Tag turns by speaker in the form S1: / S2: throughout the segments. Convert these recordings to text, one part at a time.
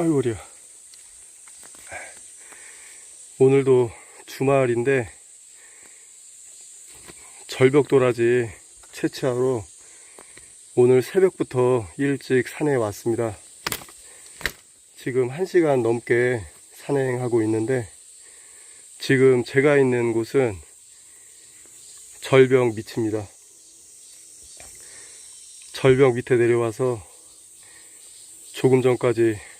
S1: 아이고 머리야? 오늘도 주말인데 절벽 도라지 채취하러 오늘 새벽부터 일찍 산에 왔습니다. 지금 1시간 넘게 산행하고 있는데 지금 제가 있는 곳은 절벽 밑입니다. 절벽 밑에 내려와서 조금 전까지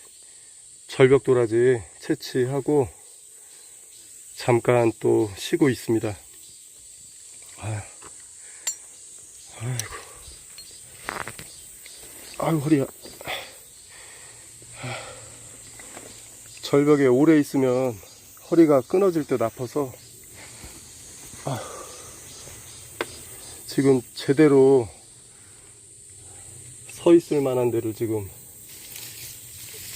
S1: 절벽 도라지 채취하고 잠깐 또 쉬고 있습니다. 아유, 아이고, 허리야. 절벽에 오래 있으면 허리가 끊어질 듯 아파서 아휴, 지금 제대로 서 있을 만한 데를 지금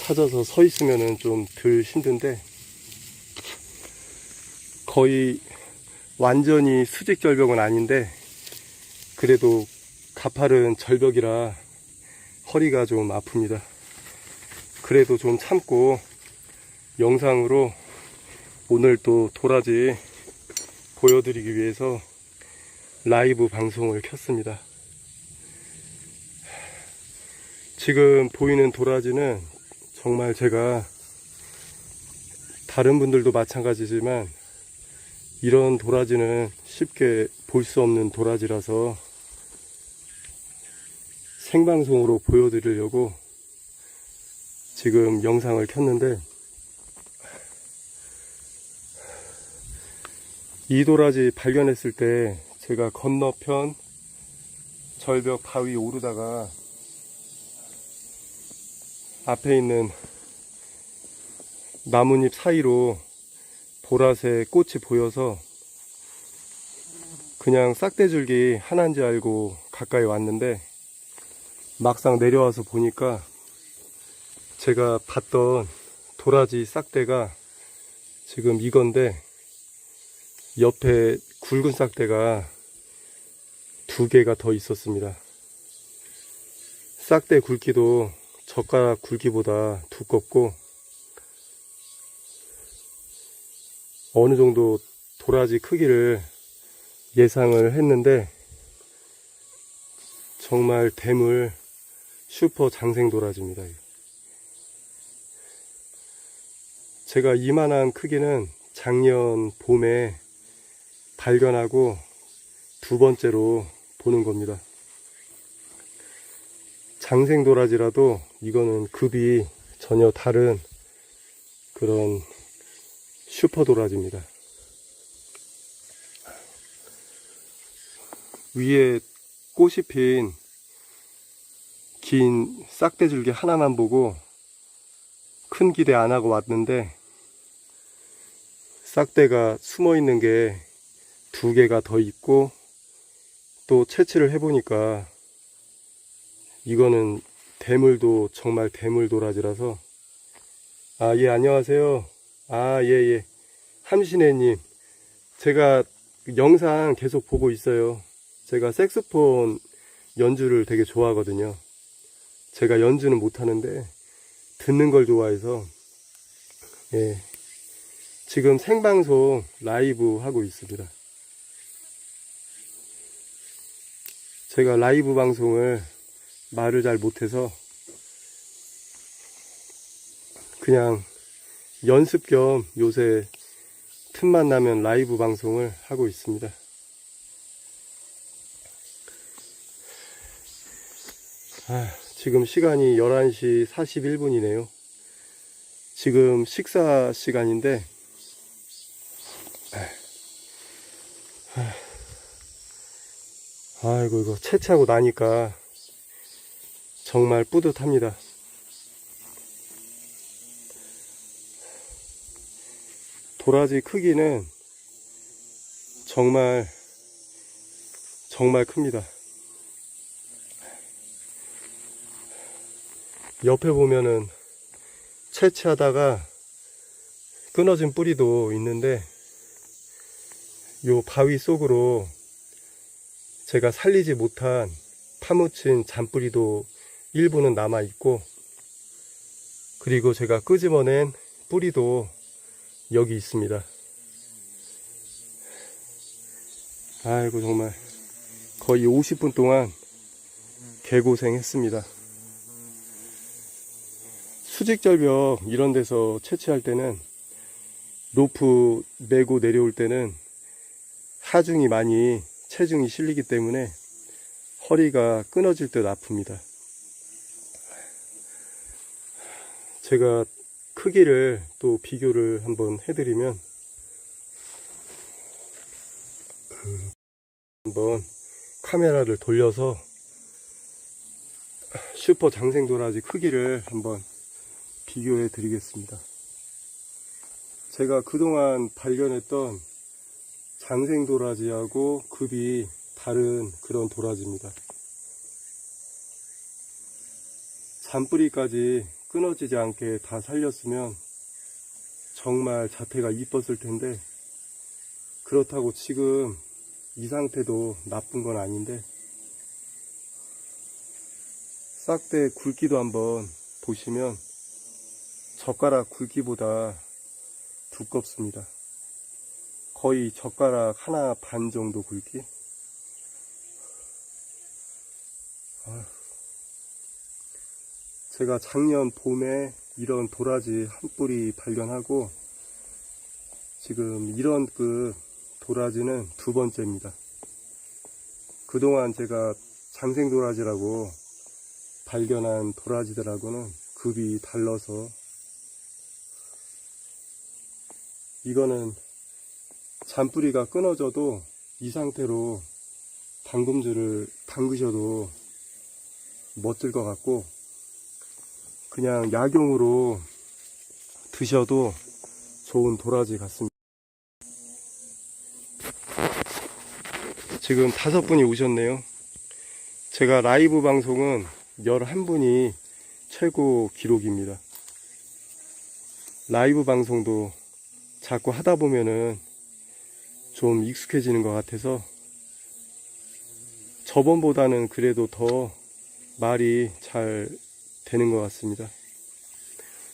S1: 찾아서 서 있으면은 좀 덜 힘든데 거의 완전히 수직 절벽은 아닌데 그래도 가파른 절벽이라 허리가 좀 아픕니다. 그래도 좀 참고 영상으로 오늘 또 도라지 보여드리기 위해서 라이브 방송을 켰습니다. 지금 보이는 도라지는 정말 제가 다른 분들도 마찬가지지만 이런 도라지는 쉽게 볼 수 없는 도라지라서 생방송으로 보여드리려고 지금 영상을 켰는데 이 도라지 발견했을 때 제가 건너편 절벽 바위 오르다가 앞에 있는 나뭇잎 사이로 보라색 꽃이 보여서 그냥 싹대줄기 하나인지 알고 가까이 왔는데 막상 내려와서 보니까 제가 봤던 도라지 싹대가 지금 이건데 옆에 굵은 싹대가 두 개가 더 있었습니다. 싹대 굵기도 젓가락 굵기보다 두껍고 어느 정도 도라지 크기를 예상을 했는데 정말 대물 슈퍼 장생 도라지입니다. 제가 이만한 크기는 작년 봄에 발견하고 두 번째로 보는 겁니다. 장생 도라지라도 이거는 급이 전혀 다른 그런 슈퍼 도라지입니다. 위에 꽃이 핀 긴 싹대줄기 하나만 보고 큰 기대 안 하고 왔는데 싹대가 숨어 있는 게 두 개가 더 있고 또 채취를 해보니까 이거는 대물도 정말 대물 도라지라서. 아 예 안녕하세요. 아 예예. 함신혜님 제가 영상 계속 보고 있어요. 제가 색스폰 연주를 되게 좋아하거든요. 제가 연주는 못하는데 듣는 걸 좋아해서 예. 지금 생방송 라이브 하고 있습니다. 제가 라이브 방송을 말을 잘 못해서 그냥 연습 겸 요새 틈만 나면 라이브 방송을 하고 있습니다. 아, 지금 시간이 11시 41분이네요. 지금 식사 시간인데, 아이고, 이거 채취하고 나니까 정말 뿌듯합니다. 도라지 크기는 정말 정말 큽니다. 옆에 보면은 채취하다가 끊어진 뿌리도 있는데 요 바위 속으로 제가 살리지 못한 파묻힌 잔뿌리도 일부는 남아 있고 그리고 제가 끄집어낸 뿌리도 여기 있습니다. 아이고 정말 거의 50분 동안 개고생했습니다. 수직절벽 이런 데서 채취할 때는 로프 메고 내려올 때는 하중이 많이 체중이 실리기 때문에 허리가 끊어질 듯 아픕니다. 제가 크기를 또 비교를 한번 해드리면 한번 카메라를 돌려서 슈퍼 장생 도라지 크기를 한번 비교해 드리겠습니다. 제가 그동안 발견했던 장생 도라지하고 급이 다른 그런 도라지입니다. 잔뿌리까지 끊어지지 않게 다 살렸으면 정말 자태가 이뻤을 텐데 그렇다고 지금 이 상태도 나쁜 건 아닌데 싹대 굵기도 한번 보시면 젓가락 굵기보다 두껍습니다. 거의 젓가락 하나 반 정도 굵기. 아, 제가 작년 봄에 이런 도라지 한 뿌리 발견하고 지금 이런 그 도라지는 두 번째입니다. 그동안 제가 장생 도라지라고 발견한 도라지들하고는 급이 달라서 이거는 잔뿌리가 끊어져도 이 상태로 담금질을 담그셔도 멋질 것 같고 그냥 약용으로 드셔도 좋은 도라지 같습니다. 지금 다섯 분이 오셨네요. 제가 라이브 방송은 11분이 최고 기록입니다. 라이브 방송도 자꾸 하다 보면은 좀 익숙해지는 것 같아서 저번보다는 그래도 더 말이 잘 되는 것 같습니다.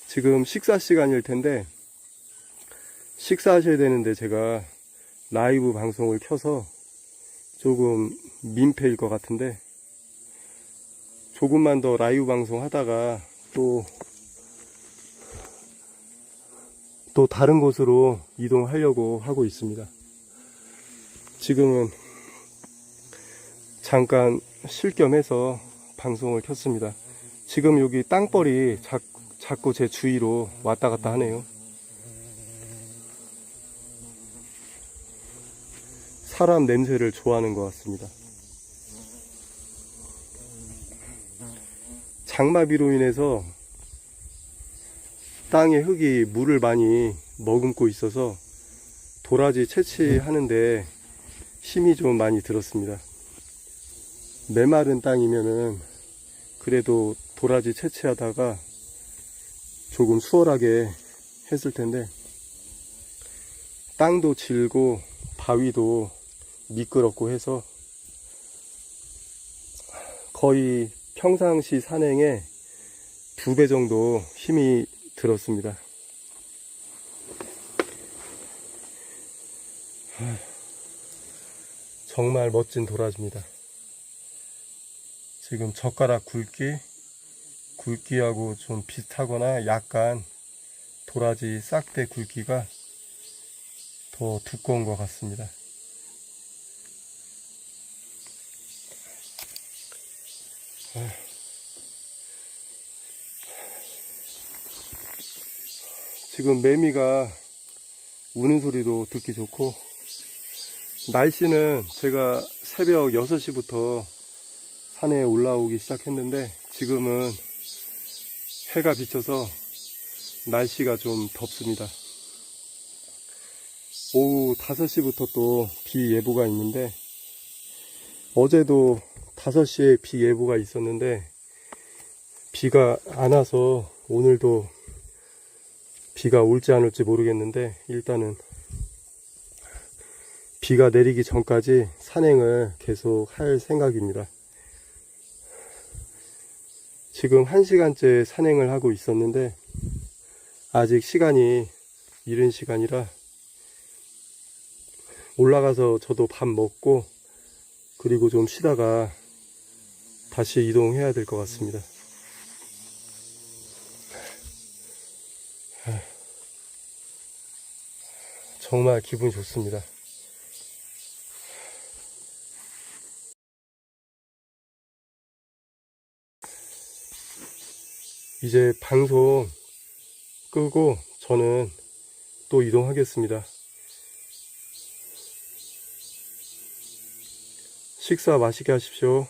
S1: 지금 식사 시간일 텐데 식사하셔야 되는데 제가 라이브 방송을 켜서 조금 민폐일 것 같은데 조금만 더 라이브 방송 하다가 또, 또 다른 곳으로 이동하려고 하고 있습니다. 지금은 잠깐 쉴 겸 해서 방송을 켰습니다. 지금 여기 땅벌이 자, 자꾸 제 주위로 왔다 갔다 하네요. 사람 냄새를 좋아하는 것 같습니다. 장마비로 인해서 땅의 흙이 물을 많이 머금고 있어서 도라지 채취하는데 힘이 좀 많이 들었습니다. 메마른 땅이면은 그래도 도라지 채취하다가 조금 수월하게 했을 텐데 땅도 질고 바위도 미끄럽고 해서 거의 평상시 산행에 두 배 정도 힘이 들었습니다. 정말 멋진 도라지입니다. 지금 젓가락 굵기, 굵기하고 좀 비슷하거나 약간 도라지 싹대 굵기가 더 두꺼운 것 같습니다. 지금 매미가 우는 소리도 듣기 좋고 날씨는 제가 새벽 6시부터 산에 올라오기 시작했는데 지금은 해가 비쳐서 날씨가 좀 덥습니다. 오후 5시부터 또 비 예보가 있는데 어제도 5시에 비 예보가 있었는데 비가 안 와서 오늘도 비가 올지 안 올지 모르겠는데 일단은 비가 내리기 전까지 산행을 계속 할 생각입니다. 지금 1시간째 산행을 하고 있었는데 아직 시간이 이른 시간이라 올라가서 저도 밥 먹고 그리고 좀 쉬다가 다시 이동해야 될 것 같습니다. 정말 기분이 좋습니다. 이제 방송 끄고 저는 또 이동하겠습니다. 식사 맛있게 하십시오.